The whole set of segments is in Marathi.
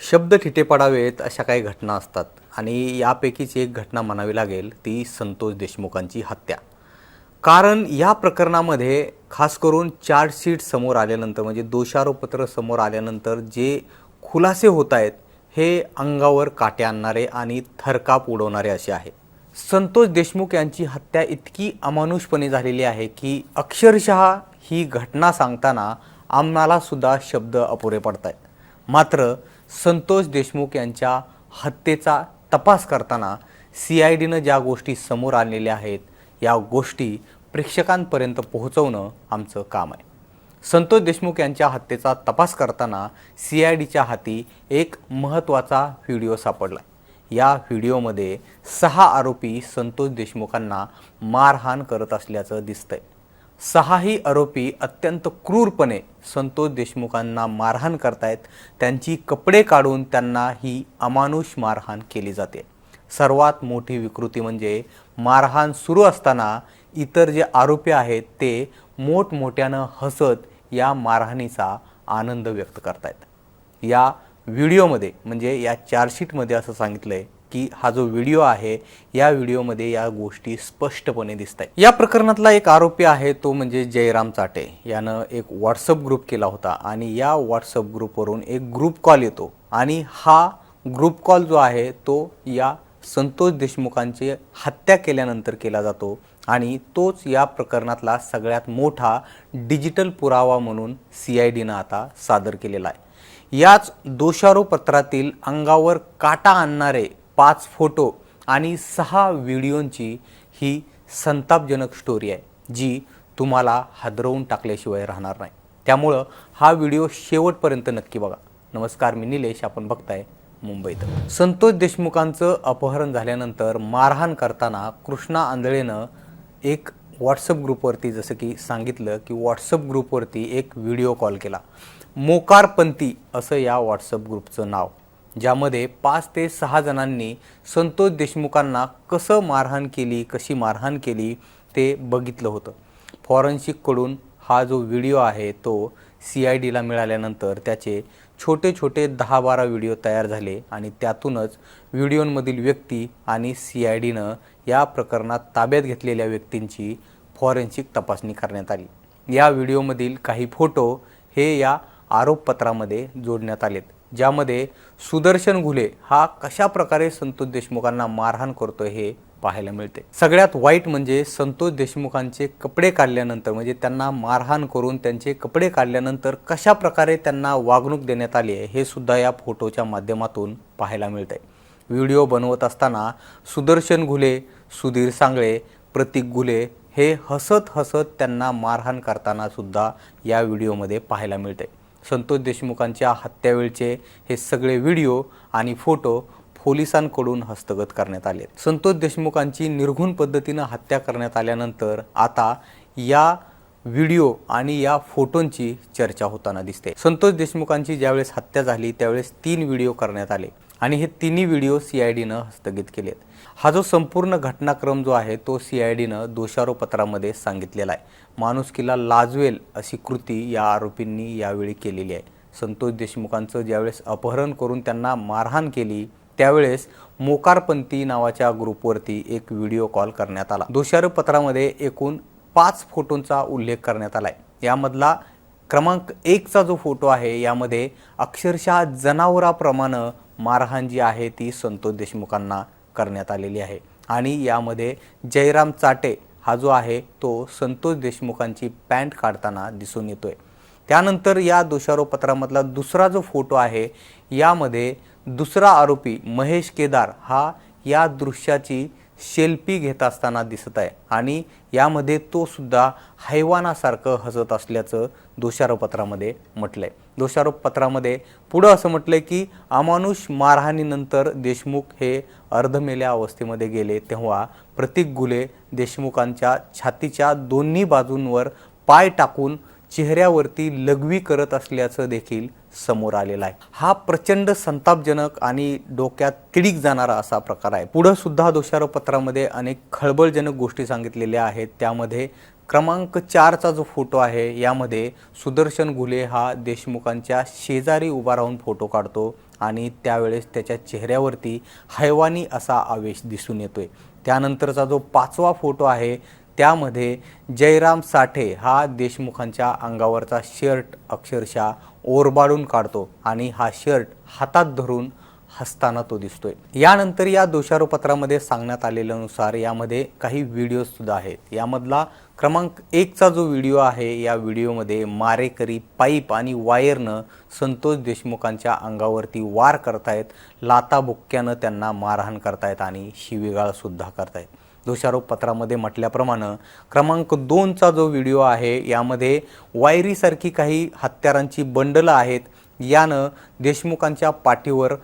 शब्द ठिटे पडावेत अशा काही घटना असतात आणि यापैकीच एक घटना म्हणावी लागेल ती संतोष देशमुखांची हत्या. कारण या प्रकरणामध्ये खास करून चार्जशीट समोर आल्यानंतर म्हणजे दोषारोपत्र समोर आल्यानंतर जे खुलासे होत आहेत हे अंगावर काटे आणणारे आणि थरकाप उडवणारे असे आहे. संतोष देशमुख यांची हत्या इतकी अमानुषपणे झालेली आहे की अक्षरशः ही घटना सांगताना आम्हालासुद्धा शब्द अपुरे पडत आहेत मात्र संतोष देशमुख यांच्या हत्येचा तपास करताना सी आय डीनं ज्या गोष्टी समोर आणलेल्या आहेत या गोष्टी प्रेक्षकांपर्यंत पोहोचवणं आमचं काम आहे. संतोष देशमुख यांच्या हत्येचा तपास करताना सी आय डीच्या हाती एक महत्त्वाचा व्हिडिओ सापडला. या व्हिडिओमध्ये सहा आरोपी संतोष देशमुखांना मारहाण करत असल्याचं दिसतंय. सहाही आरोपी अत्यंत क्रूरपणे संतोष देशमुखांना मारहाण करतायत. त्यांची कपडे काढून त्यांना ही अमानुष मारहाण केली जाते. सर्वात मोठी विकृती म्हणजे मारहाण सुरू असताना इतर जे आरोपी आहेत ते मोठमोठ्यानं हसत या मारहाणीचा आनंद व्यक्त करतायत. या व्हिडिओमध्ये म्हणजे या चार्जशीटमध्ये असं सांगितलं आहे की हा जो व्हिडिओ आहे या व्हिडिओमध्ये या गोष्टी स्पष्टपणे दिसत आहेत या प्रकरणातला एक आरोपी आहे तो म्हणजे जयराम चाटे. यानं एक व्हॉट्सअप ग्रुप केला होता आणि या व्हॉट्सअप ग्रुपवरून एक ग्रुप कॉल येतो आणि हा ग्रुप कॉल जो आहे तो या संतोष देशमुखांची हत्या केल्यानंतर केला जातो आणि तोच या प्रकरणातला सगळ्यात मोठा डिजिटल पुरावा म्हणून सी आय डीनं आता सादर केलेला आहे. याच दोषारोपत्रातील अंगावर काटा आणणारे पाच फोटो आणि सहा व्हिडिओंची ही संतापजनक स्टोरी आहे जी तुम्हाला हादरवून टाकल्याशिवाय राहणार नाही. त्यामुळं हा व्हिडिओ शेवटपर्यंत नक्की बघा. नमस्कार मी निलेश आपण बघताय मुंबईत. संतोष देशमुखांचं अपहरण झाल्यानंतर मारहाण करताना कृष्णा आंधळेनं एक व्हॉट्सअप ग्रुपवरती जसं की सांगितलं की व्हॉट्सअप ग्रुपवरती एक व्हिडिओ कॉल केला. मोकारपंथी असं या व्हॉट्सअप ग्रुपचं नाव. ज्यामध्ये पाच ते सहा जणांनी संतोष देशमुखांना कसं मारहाण केली कशी मारहाण केली ते बघितलं होतं. फॉरेन्सिककडून हा जो व्हिडिओ आहे तो सी आय डीला मिळाल्यानंतर त्याचे छोटे छोटे दहा बारा व्हिडिओ तयार झाले आणि त्यातूनच व्हिडिओंमधील व्यक्ती आणि सी आय डीनं या प्रकरणात ताब्यात घेतलेल्या व्यक्तींची फॉरेन्सिक तपासणी करण्यात आली. या व्हिडिओमधील काही फोटो हे या आरोपपत्रामध्ये जोडण्यात आलेत. ज्यामध्ये सुदर्शन घुले हा कशा प्रकारे संतोष देशमुखांना मारहाण करतो हे पाहायला मिळते. सगळ्यात वाईट म्हणजे संतोष देशमुखांचे कपडे काढल्यानंतर म्हणजे त्यांना मारहाण करून त्यांचे कपडे काढल्यानंतर कशा प्रकारे त्यांना वागणूक देण्यात आली आहे हे सुद्धा या फोटोच्या माध्यमातून पाहायला मिळतंय. व्हिडिओ बनवत असताना सुदर्शन घुले सुधीर सांगळे प्रतीक घुले हे हसत हसत त्यांना मारहाण करताना सुद्धा या व्हिडिओमध्ये पाहायला मिळते संतोष देशमुखांच्या हत्यावेळचे हे सगळे व्हिडिओ आणि फोटो पोलिसांकडून हस्तगत करण्यात आले. संतोष देशमुखांची निर्घुण पद्धतीनं हत्या करण्यात आल्यानंतर आता या व्हिडिओ आणि या फोटोंची चर्चा होताना दिसते. संतोष देशमुखांची ज्यावेळेस हत्या झाली त्यावेळेस तीन व्हिडिओ करण्यात आले. आणि हे तिन्ही व्हिडिओ सी आय डीनं हस्तगित केलेत. हा जो संपूर्ण घटनाक्रम जो आहे तो सी आय डीनं दोषारोपत्रामध्ये सांगितलेला आहे. माणुसकीला लाजवेल अशी कृती या आरोपींनी यावेळी केलेली आहे. संतोष देशमुखांचं ज्यावेळेस अपहरण करून त्यांना मारहाण केली त्यावेळेस मोकारपंथी नावाच्या ग्रुपवरती एक व्हिडिओ कॉल करण्यात आला. दोषारोपत्रामध्ये एकूण पाच फोटोंचा उल्लेख करण्यात आला आहे यामधला क्रमांक एकचा जो फोटो आहे यामध्ये अक्षरशः जनावराप्रमाणे मारहाण जी आहे ती संतोष देशमुखांना करण्यात आलेली आहे. आणि यामध्ये जयराम चाटे हा जो आहे तो संतोष देशमुखांची पॅन्ट काढताना दिसून येतोय. त्यानंतर या दोषारोपत्रामधला दुसरा जो फोटो आहे यामध्ये दुसरा आरोपी महेश केदार हा या दृश्याची सेल्फी घेत असताना दिसत आहे. आणि यामध्ये तो सुद्धा हैवानासारखं हसत असल्याचं दोषारोपत्रामध्ये म्हटलंय. दोषारोपपत्रामध्ये पुढं असं म्हटलंय की अमानुष मारहाणीनंतर देशमुख हे अर्धमेल्या अवस्थेमध्ये गेले तेव्हा प्रतीक गुले देशमुखांच्या छातीच्या दोन्ही बाजूंवर पाय टाकून चेहऱ्यावरती लघवी करत असल्याचं देखील समोर आलेला आहे. हा प्रचंड संतापजनक आणि डोक्यात तिडीक जाणारा असा प्रकार आहे. पुढं सुद्धा दोषारोपत्रामध्ये अनेक खळबळजनक गोष्टी सांगितलेल्या आहेत. त्यामध्ये क्रमांक चारचा जो फोटो आहे यामध्ये सुदर्शन घुले हा देशमुखांच्या शेजारी उभा राहून फोटो काढतो आणि त्यावेळेस त्याच्या चेहऱ्यावरती हैवानी असा आवेश दिसून येतोय. त्यानंतरचा जो पाचवा फोटो आहे त्यामध्ये जयराम साठे हा देशमुखांच्या अंगावरचा शर्ट अक्षरशः ओरबाडून काढतो आणि हा शर्ट हातात धरून हसताना तो दिसतोय. यानंतर या दोषारोपत्रामध्ये सांगण्यात आलेल्यानुसार यामध्ये काही व्हिडिओसुद्धा आहेत. यामधला क्रमांक एकचा जो व्हिडिओ आहे या व्हिडिओमध्ये मारेकरी पाईप आणि वायरनं संतोष देशमुखांच्या अंगावरती वार करतायत लाताबुक्क्यानं त्यांना मारहाण करतायत आणि शिवीगाळसुद्धा करतायत. दोषारोपपत्रामध्ये म्हटल्याप्रमाणे क्रमांक दोनचा जो व्हिडिओ आहे यामध्ये वायरीसारखी काही हत्यारांची बंडलं आहेत यानं देशमुखांच्या पाठीवर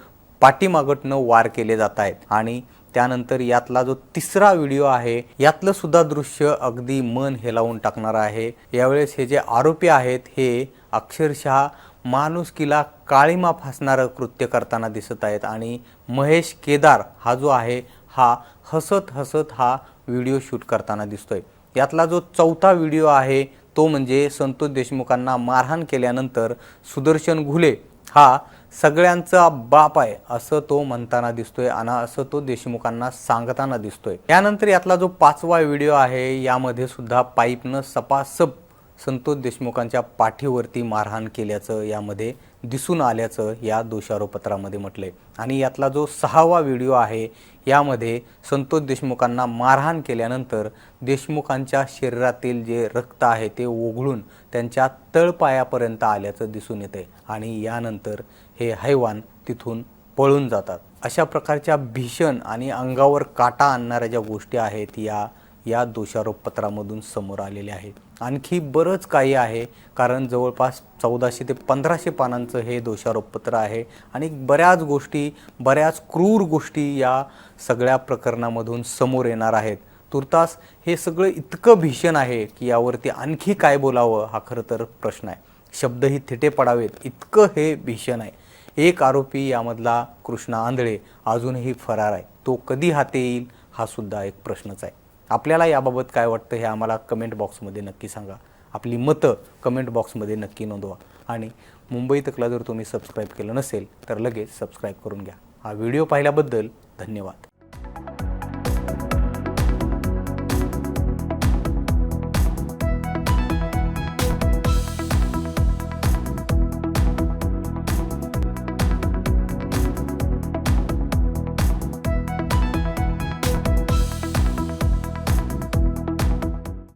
पाठीमागटनं वार केले जात आहेत. आणि त्यानंतर यातला जो तिसरा व्हिडिओ आहे यातलं सुद्धा दृश्य अगदी मन हेलावून टाकणार आहे. यावेळेस हे जे आरोपी आहेत हे अक्षरशः माणुसकीला काळीमा फासणारं कृत्य करताना दिसत आहेत. आणि महेश केदार हा जो आहे हा हसत हसत हा व्हिडिओ शूट करताना दिसतोय. यातला जो चौथा व्हिडिओ आहे तो म्हणजे संतोष देशमुखांना मारहाण केल्यानंतर सुदर्शन घुले हा सगळ्यांचा बाप आहे असं तो म्हणताना दिसतोय आणि असं तो देशमुखांना सांगताना दिसतोय. यानंतर यातला जो पाचवा व्हिडिओ आहे यामध्ये सुद्धा पाईपनं सपासप संतोष देशमुखांच्या पाठीवरती मारहाण केल्याचं यामध्ये दिसून आल्याचं या दोषारोपत्रामध्ये म्हटलंय. आणि यातला जो सहावा व्हिडिओ आहे यामध्ये संतोष देशमुखांना मारहाण केल्यानंतर देशमुखांच्या शरीरातील जे रक्त आहे ते ओघळून त्यांच्या तळपायापर्यंत आल्याचं दिसून येतं आहे आणि यानंतर हे हैवान तिथून पळून जातात. अशा प्रकारच्या भीषण आणि अंगावर काटा आणणाऱ्या ज्या गोष्टी आहेत या या दोषारोपपत्रामधून समोर आलेले आहेत. आणखी बरंच काही आहे कारण जवळपास चौदाशे ते पंधराशे पानांचं हे दोषारोपपत्र आहे आणि बऱ्याच गोष्टी बऱ्याच क्रूर गोष्टी या सगळ्या प्रकरणामधून समोर येणार आहेत. तुर्तास हे सगळं इतकं भीषण आहे की यावरती आणखी काय बोलावं हा खरं तर प्रश्न आहे. शब्दही थिटे पडावेत इतकं हे भीषण आहे. एक आरोपी यामधला कृष्णा आंधळे अजूनही फरार आहे. तो कधी हाते येईल हा सुद्धा एक प्रश्नच आहे. आपल्याला याबाबत काय वाटतं हे आम्हाला कमेंट बॉक्समध्ये नक्की सांगा. आपली मतं कमेंट बॉक्समध्ये नक्की नोंदवा. आणि मुंबई तकला जर तुम्ही सबस्क्राईब केलं नसेल तर लगेच सबस्क्राईब करून घ्या. हा व्हिडिओ पाहिल्याबद्दल धन्यवाद.